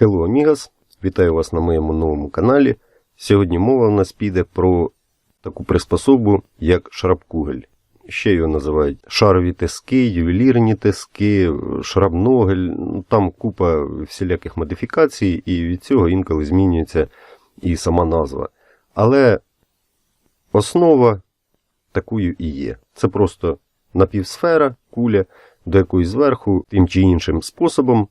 Hello Amigas! Вітаю вас на моєму новому каналі. Сьогодні мова в нас піде про таку приспособу, як шрапкугель. Ще його називають шарові тиски, ювелірні тиски, шрабногель. Ну, Там купа всіляких модифікацій, і від цього інколи змінюється і сама назва. Але основа такою і є. Це просто напівсфера, куля, до якої зверху тим чи іншим способом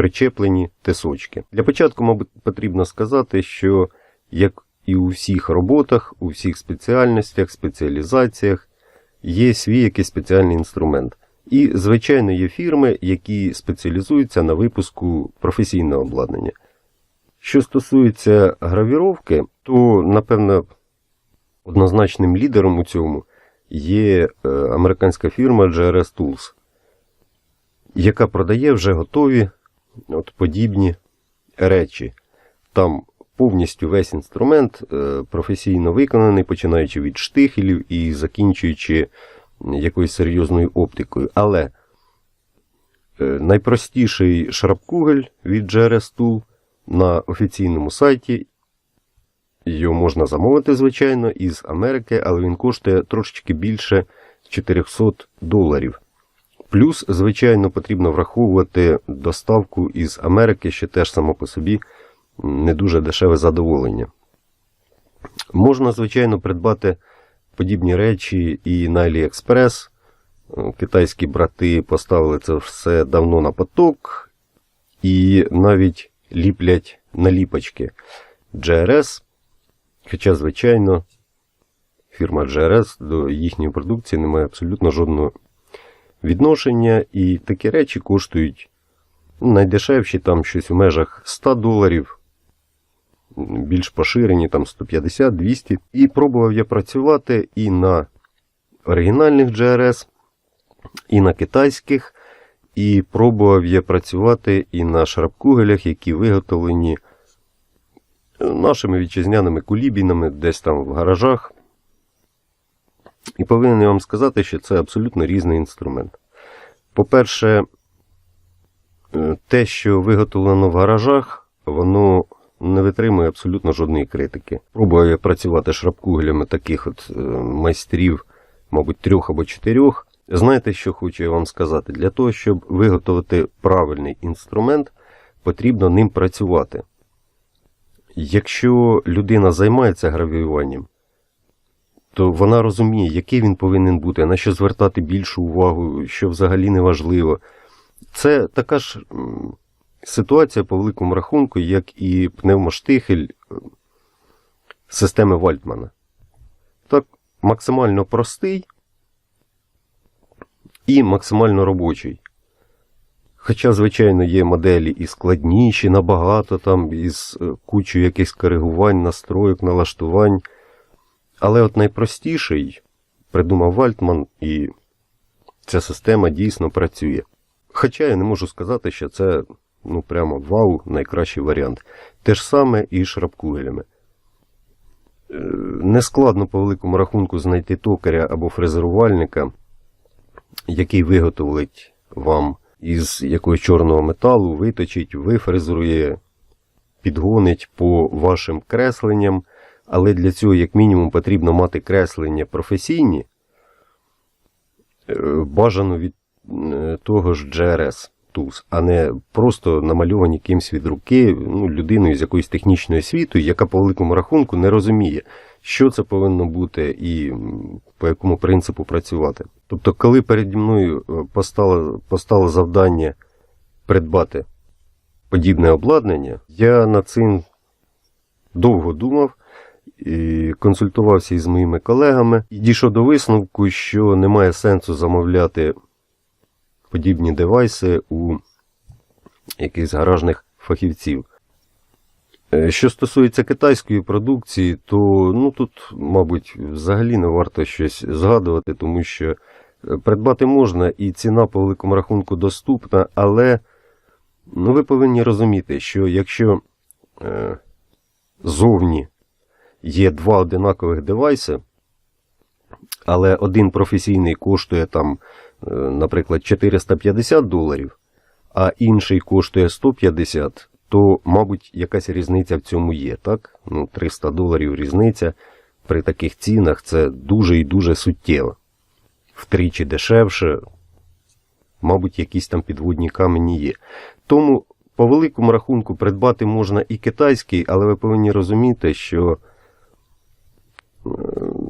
причеплені тисочки. Для початку, мабуть, потрібно сказати, що як і у всіх роботах, у всіх спеціальностях, спеціалізаціях є свій якийсь спеціальний інструмент. І, звичайно, є фірми, які спеціалізуються на випуску професійного обладнання. Що стосується гравіровки, то, напевно, однозначним лідером у цьому є е, американська фірма GRS Tools, яка продає вже готові от подібні речі. Там повністю весь інструмент е, професійно виконаний, починаючи від штихелів і закінчуючи якоюсь серйозною оптикою. Але е, найпростіший шрапкугель від GRS Tool на офіційному сайті. Його можна замовити, звичайно, із Америки, але він коштує трошечки більше 400 доларів. Плюс, звичайно, потрібно враховувати доставку із Америки, що теж само по собі не дуже дешеве задоволення. Можна, звичайно, придбати подібні речі і на AliExpress. Китайські брати поставили це все давно на поток і навіть ліплять наліпочки GRS. Хоча, звичайно, фірма GRS до їхньої продукції не має абсолютно жодного відношення, і такі речі коштують найдешевші там щось в межах 100 доларів, більш поширені там 150-200. І пробував я працювати і на оригінальних GRS, і на китайських, і пробував я працювати і на шрапкугелях, які виготовлені нашими вітчизняними кулібінами десь там в гаражах. І повинен я вам сказати, що це абсолютно різний інструмент. По-перше, е, те, що виготовлено в гаражах, воно не витримує абсолютно жодної критики. Пробую працювати шрапкугелями таких от е, майстрів, мабуть, трьох або чотирьох. Знаєте, що хочу я вам сказати? Для того, щоб виготовити правильний інструмент, потрібно ним працювати. Якщо людина займається гравіюванням, то вона розуміє, який він повинен бути, на що звертати більшу увагу, що взагалі не важливо. Це така ж ситуація по великому рахунку, як і пневмоштихель системи Вальтмана. Так, максимально простий і максимально робочий. Хоча, звичайно, є моделі і складніші, набагато там, із е, кучою якихось коригувань, настройок, налаштувань. Але от найпростіший придумав Вальтман, і ця система дійсно працює. Хоча я не можу сказати, що це ну прямо вау, найкращий варіант. Те ж саме і шрапкугелями. Е, нескладно по великому рахунку знайти токаря або фрезерувальника, який виготовить вам із якогось чорного металу, виточить, вифрезерує, підгонить по вашим кресленням. Але для цього, як мінімум, потрібно мати креслення професійні, е, бажано від е, того ж GRS Tools, а не просто намальовані кимсь від руки ну, людиною з якоюсь технічною освітою, яка по великому рахунку не розуміє, що це повинно бути і по якому принципу працювати. Тобто, коли переді мною е, постало, постало завдання придбати подібне обладнання, я над цим довго думав і консультувався із моїми колегами і дійшов до висновку, що немає сенсу замовляти подібні девайси у якихось гаражних фахівців. Е, що стосується китайської продукції, то ну, тут, мабуть, взагалі не варто щось згадувати, тому що е, придбати можна і ціна по великому рахунку доступна, але ну, ви повинні розуміти, що якщо е, зовні є два одинакових девайси, але один професійний коштує там, наприклад, 450 доларів, а інший коштує 150, то, мабуть, якась різниця в цьому є, так? Ну, 300 доларів різниця при таких цінах це дуже і дуже суттєво. Втричі дешевше, мабуть, якісь там підводні камені є. Тому, по великому рахунку, придбати можна і китайський, але ви повинні розуміти, що е,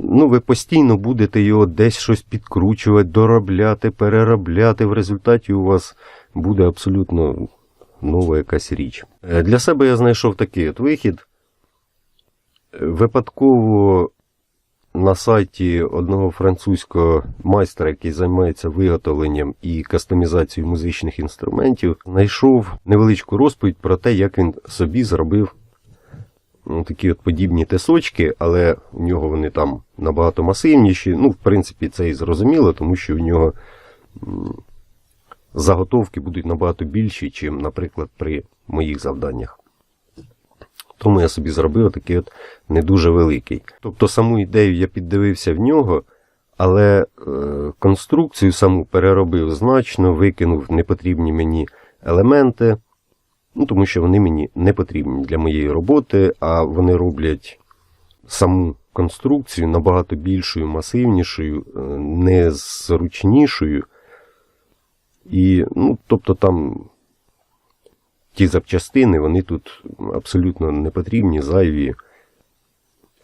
ну, ви постійно будете його десь щось підкручувати, доробляти, переробляти. В результаті у вас буде абсолютно нова якась річ. Е, Для себе я знайшов такий от вихід. Випадково на сайті одного французького майстра, який займається виготовленням і кастомізацією музичних інструментів, знайшов невеличку розповідь про те, як він собі зробив ну, такі от подібні тесочки, але у нього вони там набагато масивніші. Ну, в принципі, це і зрозуміло, тому що у нього заготовки будуть набагато більші, ніж, наприклад, при моїх завданнях. Тому я собі зробив такий от не дуже великий. Тобто саму ідею я піддивився в нього, але е, конструкцію саму переробив значно, викинув непотрібні мені елементи, ну, тому що вони мені не потрібні для моєї роботи, а вони роблять саму конструкцію набагато більшою, масивнішою, е, незручнішою. І, ну, тобто там ті запчастини, вони тут абсолютно не потрібні, зайві,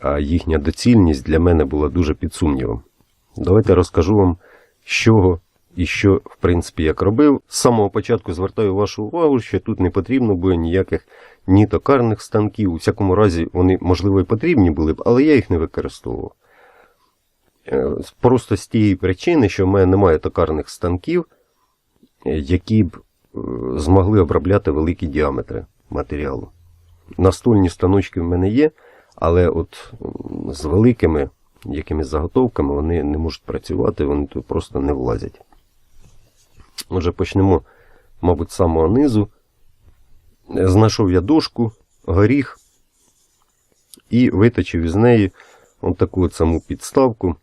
а їхня доцільність для мене була дуже під сумнівом. Давайте розкажу вам, з чого і що, в принципі, як робив. З самого початку звертаю вашу увагу, що тут не потрібно буде ніяких ні токарних станків. У всякому разі, вони, можливо, і потрібні були б, але я їх не використовував. Е, Просто з тієї причини, що в мене немає токарних станків, які б е, змогли обробляти великі діаметри матеріалу. Настольні станочки в мене є, але от з великими якимись заготовками вони не можуть працювати, вони тут просто не влазять. Отже, почнемо, мабуть, з самого низу. Е, Знайшов я дошку, горіх і виточив із неї от таку от саму підставку.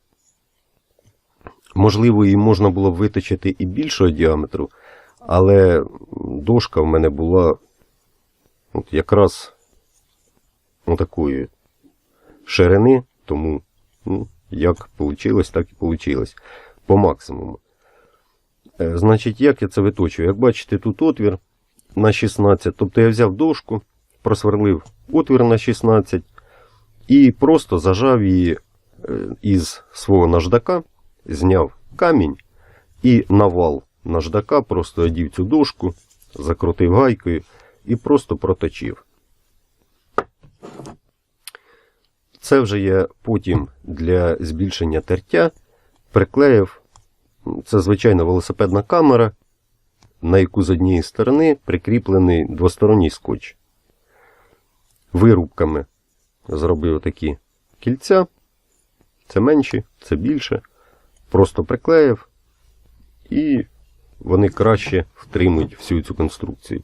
Можливо, її можна було б виточити і більшого діаметру, але дошка в мене була от якраз такої ширини, тому ну, як вийшло, так і вийшло. По максимуму. Е, Значить, як я це виточую? Як бачите, тут отвір на 16. Тобто я взяв дошку, просверлив отвір на 16 і просто зажав її е, із свого наждака, зняв камінь і на вал наждака просто одів цю дошку, закрутив гайкою і просто проточив. Це вже я потім для збільшення тертя приклеїв. Це звичайна велосипедна камера, на яку з однієї сторони прикріплений двосторонній скотч. Вирубками зробив такі кільця. Це менші, це більше. Просто приклеїв, і вони краще втримують всю цю конструкцію.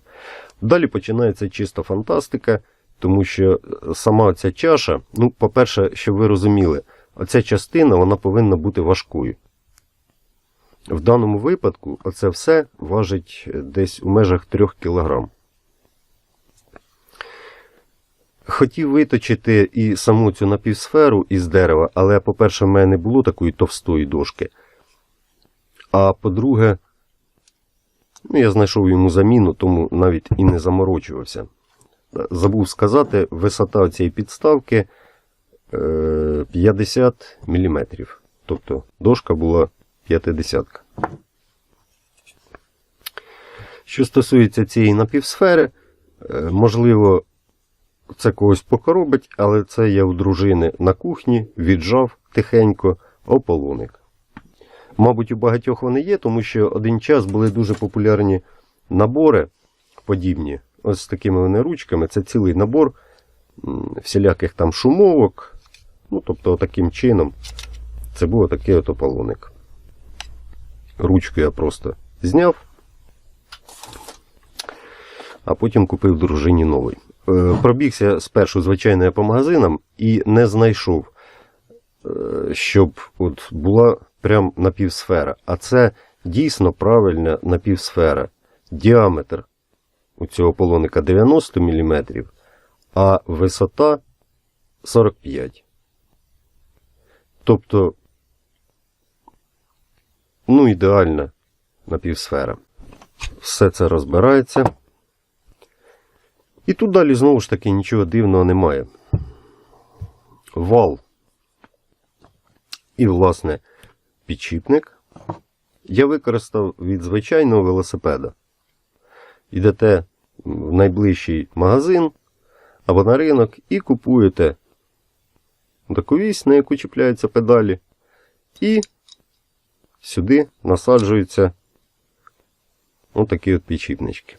Далі починається чиста фантастика, тому що сама ця чаша, ну, по-перше, щоб ви розуміли, оця частина вона повинна бути важкою. В даному випадку оце все важить десь у межах 3 кг. Хотів виточити і саму цю напівсферу із дерева, але, по-перше, в мене не було такої товстої дошки. А по-друге, ну, я знайшов йому заміну, тому навіть і не заморочувався. Забув сказати, висота цієї підставки е, 50 мм. Тобто дошка була 50. Що стосується цієї напівсфери, е, можливо, це когось покоробить, але це я у дружини на кухні віджав тихенько ополоник. Мабуть, у багатьох вони є, тому що один час були дуже популярні набори подібні. Ось з такими вони ручками. Це цілий набор всіляких там шумовок. Ну, тобто, таким чином, це був такий от ополоник. Ручку я просто зняв, а потім купив дружині новий. Е, Пробігся спершу, звичайно, по магазинам і не знайшов, е, щоб от була прям напівсфера. А це дійсно правильна напівсфера. Діаметр у цього полоника 90 мм, а висота 45. Тобто, ну, ідеальна напівсфера. Все це розбирається. І тут далі знову ж таки нічого дивного немає. Вал. І, власне, підчіпник я використав від звичайного велосипеда. Йдете в найближчий магазин або на ринок і купуєте таку вісь, на яку чіпляються педалі, і сюди насаджуються отакі от підчіпнички.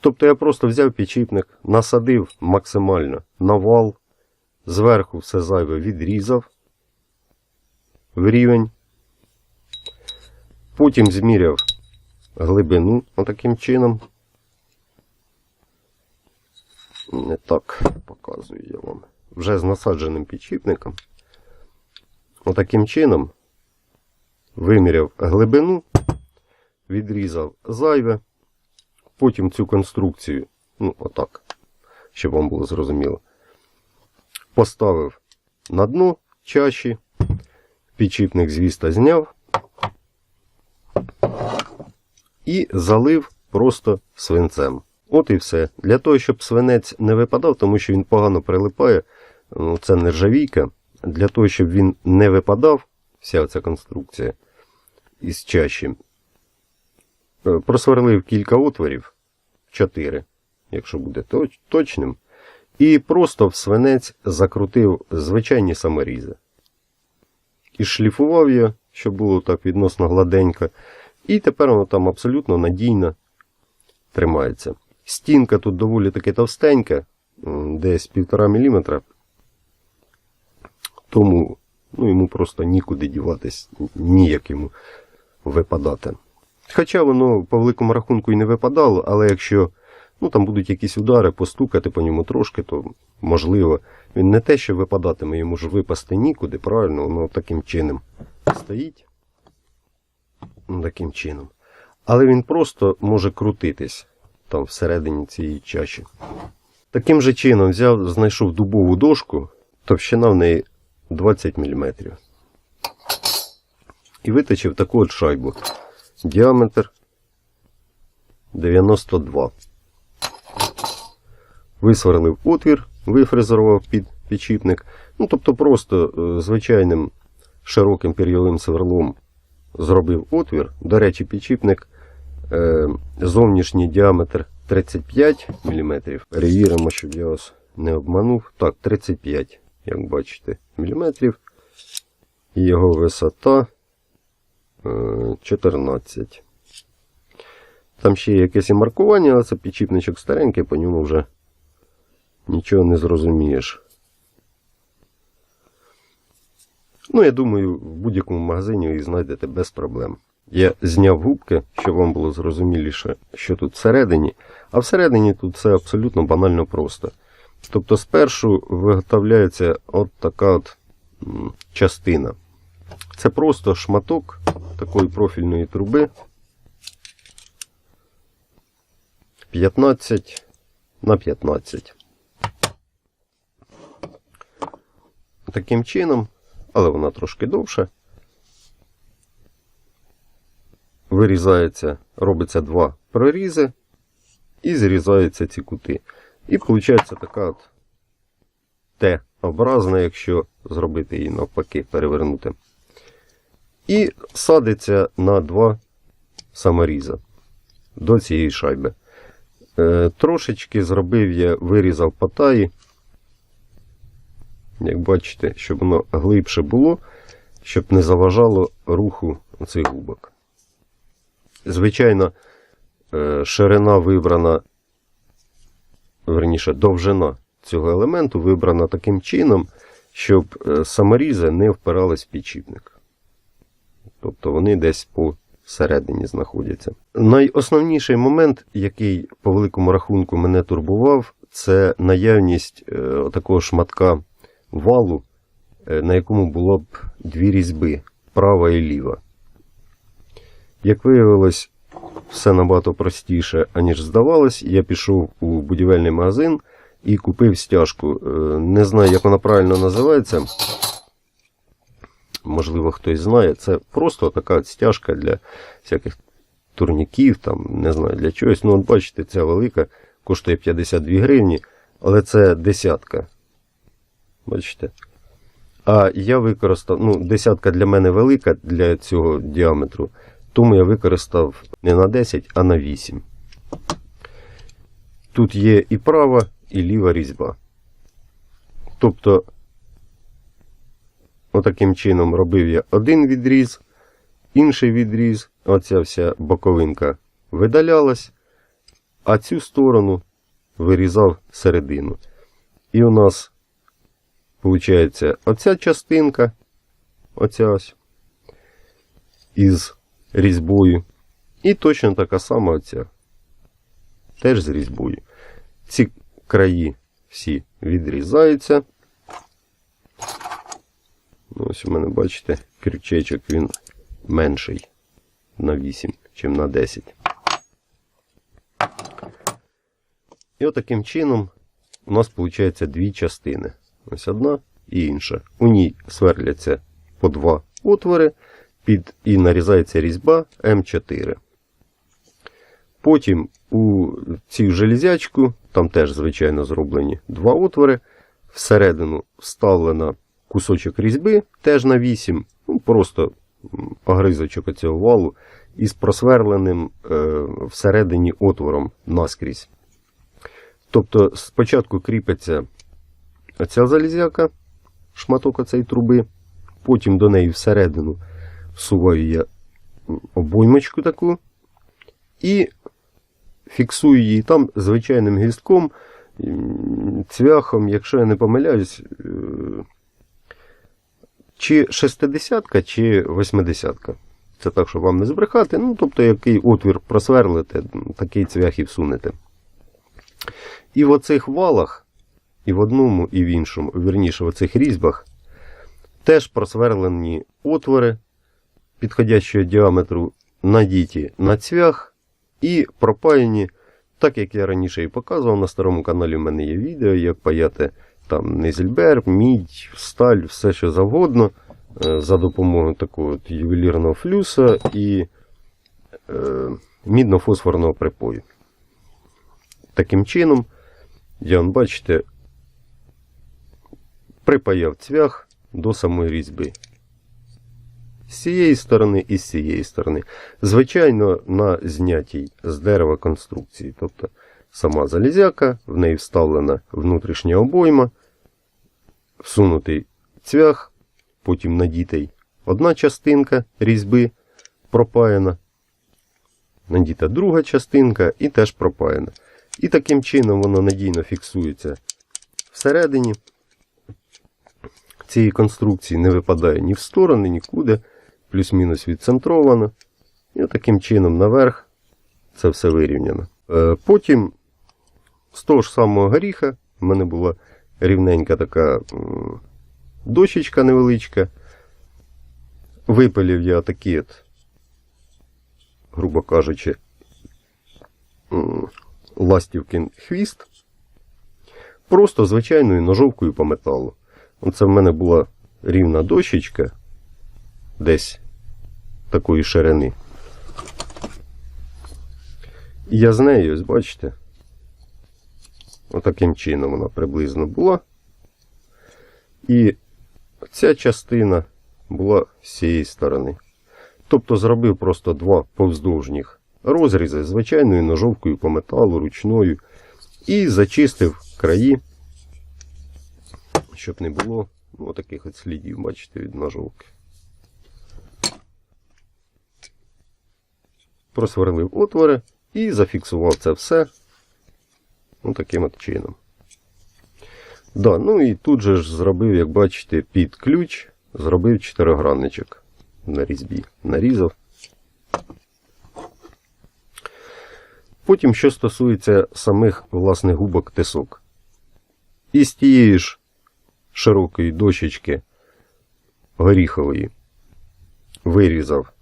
Тобто я просто взяв підчіпник, насадив максимально на вал, зверху все зайве відрізав в рівень. Потім зміряв глибину отаким чином. Не так показую я вам. Вже з насадженим підчіпником. Отаким чином виміряв глибину, відрізав зайве, потім цю конструкцію, ну, отак, щоб вам було зрозуміло, поставив на дно чаші, підчіпник звіста зняв і залив просто свинцем. От і все. Для того, щоб свинець не випадав, тому що він погано прилипає, ну, це нержавійка. Для того, щоб він не випадав, вся ця конструкція із чаші, е, просверлив кілька отворів, 4, якщо буде точним, і просто в свинець закрутив звичайні саморізи. І шліфував я, щоб було так відносно гладенько. І тепер воно там абсолютно надійно тримається. Стінка тут доволі таки товстенька, десь 1,5 мм. Тому ну, йому просто нікуди діватись, ніяк йому випадати. Хоча воно по великому рахунку і не випадало, але якщо ну, там будуть якісь удари, постукати по ньому трошки, то можливо, він не те, що випадатиме, йому ж випасти нікуди, правильно, воно таким чином стоїть. Ну, таким чином. Але він просто може крутитись там всередині цієї чаші. Таким же чином взяв, знайшов дубову дошку, товщина в неї 20 мм. І виточив таку от шайбу. Діаметр 92. Висверлив отвір, вифрезерував під підчіпник. Ну, тобто просто е, звичайним широким пір'євим сверлом зробив отвір. До речі, підчіпник е, зовнішній діаметр 35 мм. Перевіримо, щоб я вас не обманув. Так, 35, як бачите, мм. І його висота 14. Там ще є якесь і маркування, але це підчіпничок старенький, по ньому вже нічого не зрозумієш. Ну, я думаю, в будь-якому магазині ви знайдете без проблем. Я зняв губки, щоб вам було зрозуміліше, що тут всередині. А всередині тут все абсолютно банально просто. Тобто спершу виготовляється от така от частина. Це просто шматок такої профільної труби. 15 на 15. Таким чином, але вона трошки довша. Вирізається, робиться два прорізи і зрізаються ці кути. І виходить така от Т-образна, якщо зробити її навпаки, перевернути. І садиться на два саморіза до цієї шайби. Е, трошечки зробив я, вирізав патаї. Як бачите, щоб воно глибше було, щоб не заважало руху цих губок. Звичайно, е, ширина вибрана, верніше, довжина цього елементу вибрана таким чином, щоб е, саморізи не впирались в підчіпник. Тобто вони десь посередині знаходяться. Найосновніший момент, який по великому рахунку мене турбував, це наявність е, такого шматка валу, е, на якому було б дві різьби права і ліва. Як виявилось, все набагато простіше, аніж здавалось. Я пішов у будівельний магазин і купив стяжку. Е, Не знаю, як вона правильно називається. Можливо, хтось знає. Це просто така стяжка для всяких турніків, там, не знаю для чогось. Ну, от бачите, ця велика, коштує 52 гривні, але це десятка. Бачите? А я використав, ну, десятка для мене велика для цього діаметру, тому я використав не на 10, а на 8. Тут є і права, і ліва різьба. Тобто, отаким чином робив я один відріз, інший відріз, оця вся боковинка видалялась, а цю сторону вирізав середину. І у нас виходить оця частинка, оця ось, із різьбою. І точно така сама оця. Теж з різьбою. Ці краї всі відрізаються. Ну, Ось у мене, бачите, крючечок він менший на 8, чим на 10. І отаким чином у нас виходить дві частини. Ось одна і інша. У ній сверляться по два отвори під, і нарізається різьба М4. Потім у цю железячку, там теж, звичайно, зроблені два отвори. Всередину вставлено кусочок різьби, теж на 8, ну, просто огризочок цього валу, із просверленим е, всередині отвором наскрізь. Тобто спочатку кріпиться оця залізяка, шматок оцеї труби, потім до неї всередину всуваю я обоймочку таку і фіксую її там звичайним гвістком, цвяхом, якщо я не помиляюсь, е, чи 60 чи 80 Це так, щоб вам не збрехати. Ну, тобто, який отвір просверлите, такий цвях і всунете. І в оцих валах, і в одному, і в іншому, вірніше, в оцих різьбах, теж просверлені отвори підходящого діаметру надіті на цвях і пропаяні, так як я раніше і показував, на старому каналі в мене є відео, як паяти там низельбер, мідь, сталь, все що завгодно, е, за допомогою такого от ювелірного флюса і е, мідно-фосфорного припою. Таким чином, я, бачите, припаяв цвях до самої різьби. З цієї сторони і з цієї сторони. Звичайно, на знятій з дерева конструкції. Тобто сама залізяка, в неї вставлена внутрішня обойма, всунутий цвях, потім надітий одна частинка різьби пропаяна, надіта друга частинка і теж пропаяна. І таким чином воно надійно фіксується всередині. Цієї конструкції не випадає ні в сторони, нікуди, плюс-мінус відцентровано. І таким чином наверх це все вирівняно. Е, Потім з того ж самого горіха в мене була рівненька така дощечка невеличка. Випилів я такий, от, грубо кажучи, ластівкин хвіст. Просто звичайною ножовкою по металу. Оце в мене була рівна дощечка десь такої ширини. І я з нею, ось бачите, отаким чином вона приблизно була. І ця частина була з цієї сторони. Тобто зробив просто два повздовжніх розрізи звичайною ножовкою по металу ручною і зачистив краї, щоб не було ну, таких слідів, бачите, від ножовки. Просверлив отвори і зафіксував це все ну, таким от чином. Да, ну і тут же ж зробив, як бачите, під ключ, зробив чотиригранничок на різьбі. Нарізав. Потім, що стосується самих власних губок тисок. Із тієї ж широкої дощечки горіхової вирізав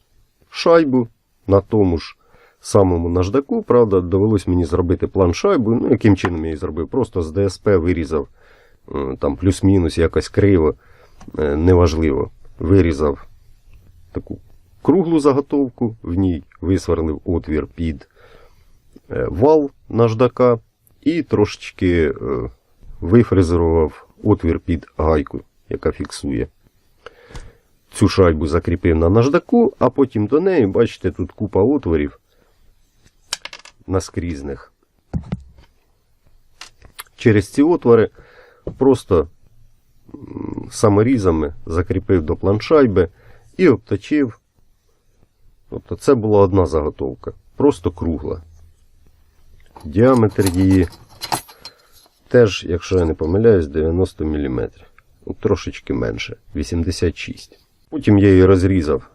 шайбу на тому ж самому наждаку, правда, довелось мені зробити план шайбу. Ну, яким чином я її зробив? Просто з ДСП вирізав е, там плюс-мінус якось криво, е, неважливо. Вирізав таку круглу заготовку, в ній висверлив отвір під е, вал наждака і трошечки вифрезерував отвір під гайку, яка фіксує. Цю шайбу закріпив на наждаку, а потім до неї, бачите, тут купа отворів наскрізних. Через ці отвори просто саморізами закріпив до планшайби і обточив. Тобто це була одна заготовка, просто кругла. Діаметр її теж, якщо я не помиляюсь, 90 мм. Ну, трошечки менше, 86. Потім я її розрізав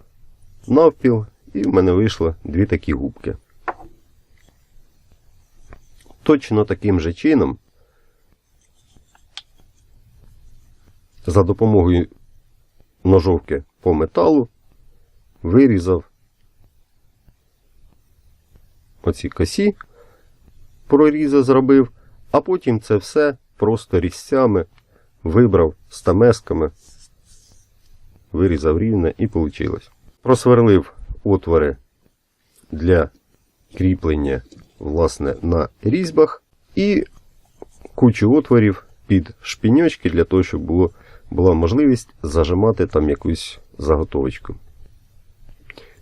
навпіл, і в мене вийшло дві такі губки. Точно таким же чином, за допомогою ножовки по металу, вирізав оці косі, прорізи зробив, а потім це все просто різцями вибрав стамесками, вирізав рівне і вийшло. Просверлив отвори для кріплення власне, на різьбах і кучу отворів під шпіньочки для того, щоб було, була можливість зажимати там якусь заготовочку.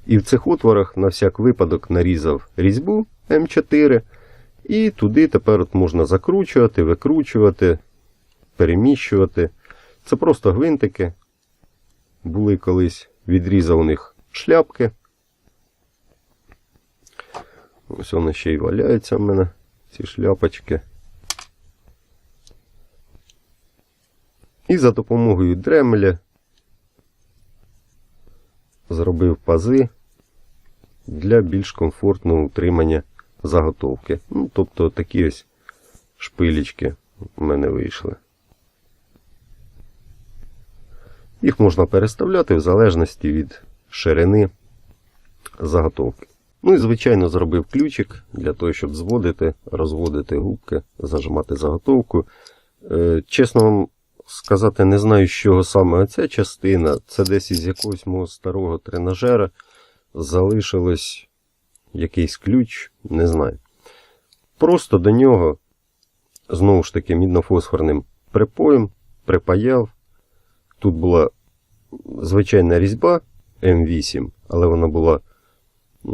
І в цих отворах на всяк випадок нарізав різьбу М4, і туди тепер от можна закручувати, викручувати, переміщувати. Це просто гвинтики. Були колись відрізав у них шляпки. Ось вони ще й валяються в мене, ці шляпочки. І за допомогою дремеля зробив пази для більш комфортного утримання заготовки. Ну, тобто такі ось шпилечки в мене вийшли. Їх можна переставляти в залежності від ширини заготовки. Ну і, звичайно, зробив ключик для того, щоб зводити, розводити губки, зажимати заготовку. Е, чесно вам сказати, не знаю, з чого саме ця частина. Це десь із якогось мого старого тренажера. Залишилось якийсь ключ, не знаю. Просто до нього, знову ж таки, міднофосфорним припоєм припаяв. Тут була звичайна різьба М8, але вона була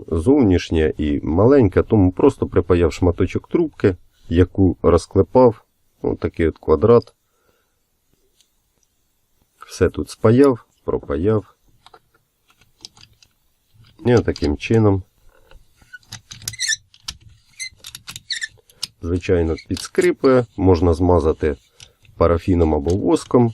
зовнішня і маленька, тому просто припаяв шматочок трубки, яку розклепав, ось такий от квадрат. Все тут спаяв, пропаяв. І таким чином, звичайно, підскрипує, можна змазати парафіном або воском,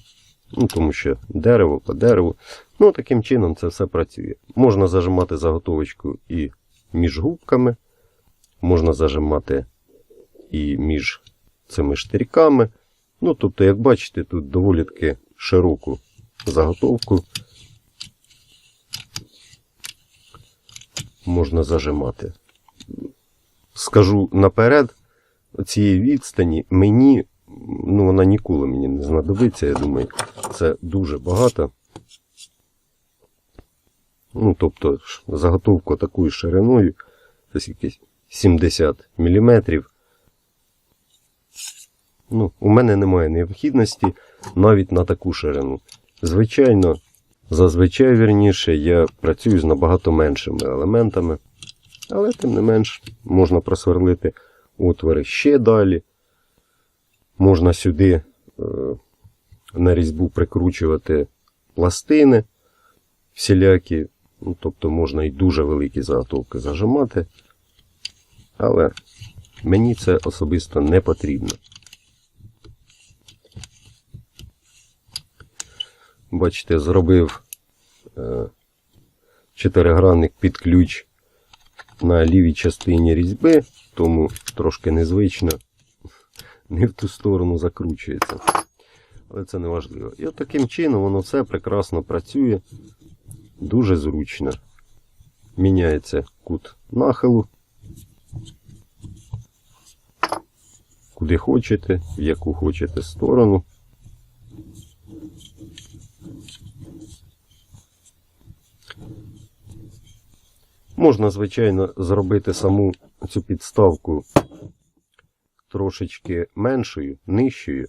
ну, тому що дерево по дереву. Ну, таким чином це все працює. Можна зажимати заготовочку і між губками, можна зажимати і між цими штирьками. Ну, тобто, як бачите, тут доволі таки широку заготовку можна зажимати. Скажу наперед, цієї відстані мені, ну вона ніколи мені не знадобиться, я думаю, це дуже багато. Ну, тобто заготовку такою шириною, десь якісь 70 мм. Ну, У мене немає необхідності навіть на таку ширину. Звичайно, зазвичай вірніше, я працюю з набагато меншими елементами, але тим не менш можна просверлити отвори ще далі. Можна сюди е, на різьбу прикручувати пластини всілякі. Ну, Тобто можна і дуже великі заготовки зажимати. Але мені це особисто не потрібно. Бачите, зробив е, чотиригранник під ключ на лівій частині різьби, тому трошки незвично не в ту сторону закручується. Але це не важливо. І от таким чином воно все прекрасно працює, дуже зручно. Міняється кут нахилу, куди хочете, в яку хочете сторону. Можна, звичайно, зробити саму цю підставку трошечки меншою, нижчою,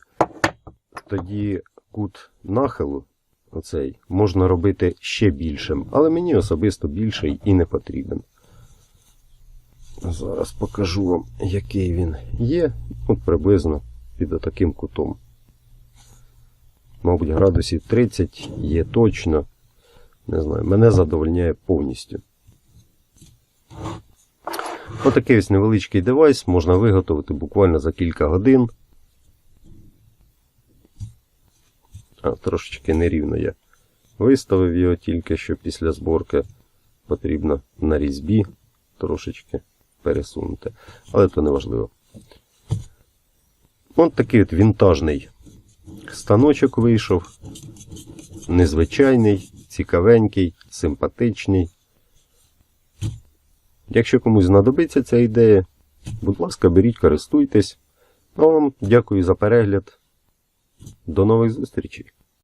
тоді кут нахилу оцей можна робити ще більшим, але мені особисто більший і не потрібен. Зараз покажу вам, який він є. От приблизно під отаким кутом. Мабуть, градусів 30 є точно. Не знаю, мене задовольняє повністю. Отакий ось невеличкий девайс можна виготовити буквально за кілька годин. А, трошечки нерівно я виставив його тільки що після зборки потрібно на різьбі трошечки пересунути. Але то не важливо. От такий от вінтажний станочок вийшов. Незвичайний, цікавенький, симпатичний. Якщо комусь знадобиться ця ідея, будь ласка, беріть, користуйтесь. А вам дякую за перегляд. До нових зустрічей!